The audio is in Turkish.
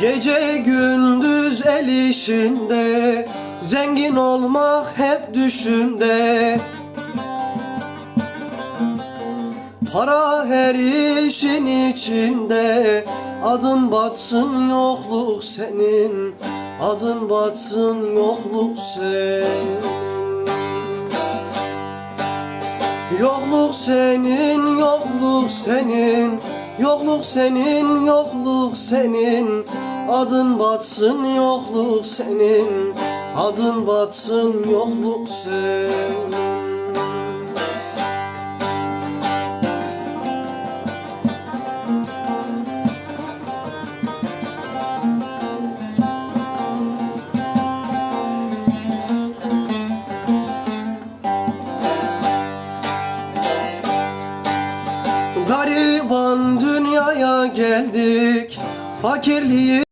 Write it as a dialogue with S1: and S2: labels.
S1: Gece gündüz el işinde Zengin olmak hep düşünde Para her işin içinde Adın batsın yokluk senin Adın batsın yokluk senin. Yokluk senin, yokluk senin Yokluk senin, yokluk senin Adın batsın yokluk senin Adın batsın yokluk senin. Gariban dünyaya geldik Fakirliği